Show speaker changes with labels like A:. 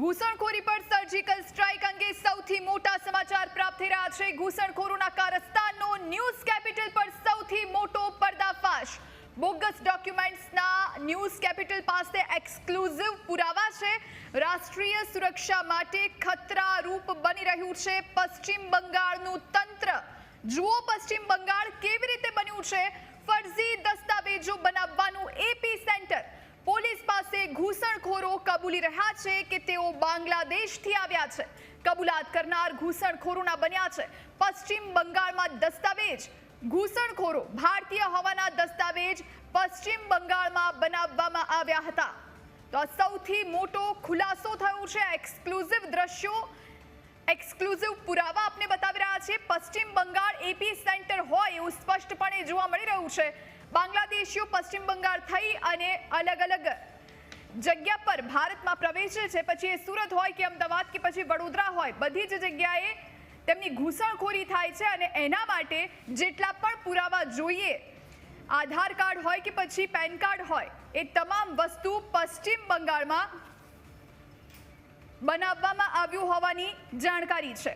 A: ઘૂસણખોરી પર surgical strike અંગે સૌથી મોટા સમાચાર પ્રાપ્ત થઈ રહ્યા છે. ઘૂસણખોરોના કારસ્તાનનો ન્યૂઝ કેપિટલ પર સૌથી મોટો પર્દાફાશ. બોગસ ડોક્યુમેન્ટ્સના ન્યૂઝ કેપિટલ પાસે એક્સક્લુઝિવ પુરાવા છે. રાષ્ટ્રીય સુરક્ષા માટે ખતરારૂપ બની રહ્યું છે. પશ્ચિમ બંગાળનું તંત્ર. જુઓ પશ્ચિમ બંગાળ કેવી રીતે બન્યું છે ફરજી દસ્તાવેજો બનાવવાનું એપી સેન્ટર પોલીસ પાસે ઘૂસણખોરો કબૂલી રહ્યા છે કે તેઓ બાંગ્લાદેશથી આવ્યા છે. કબૂલાત કરનાર ઘૂસણખોરોના બન્યા છે. પશ્ચિમ બંગાળમાં દસ્તાવેજ ઘૂસણખોરો ભારતીય હોવાના દસ્તાવેજ પશ્ચિમ બંગાળમાં બનાવવામાં આવ્યા હતા. તો આ સૌથી મોટો ખુલાસો થયો છે. એક્સક્લુઝિવ દ્રશ્યો, એક્સક્લુઝિવ પુરાવા આપને બતાવી રહ્યા છે. પશ્ચિમ બંગાળ એપી સેન્ટર હોય એવું સ્પષ્ટપણે જોવા મળી રહ્યું છે. બાંગ્લાદેશીઓ પશ્ચિમ બંગાળ થઈ અને અલગ અલગ જગ્યા પર ભારતમાં પ્રવેશે છે. પછી એ સુરત હોય કે અમદાવાદ કે પછી વડોદરા હોય, બધી જ જગ્યાએ તેમની ઘૂસણખોરી થાય છે અને એના માટે જેટલા પણ પુરાવા જોઈએ, આધાર કાર્ડ હોય કે પછી પેન કાર્ડ હોય, એ તમામ વસ્તુ પશ્ચિમ બંગાળમાં બનાવવામાં આવ્યું હોવાની જાણકારી છે.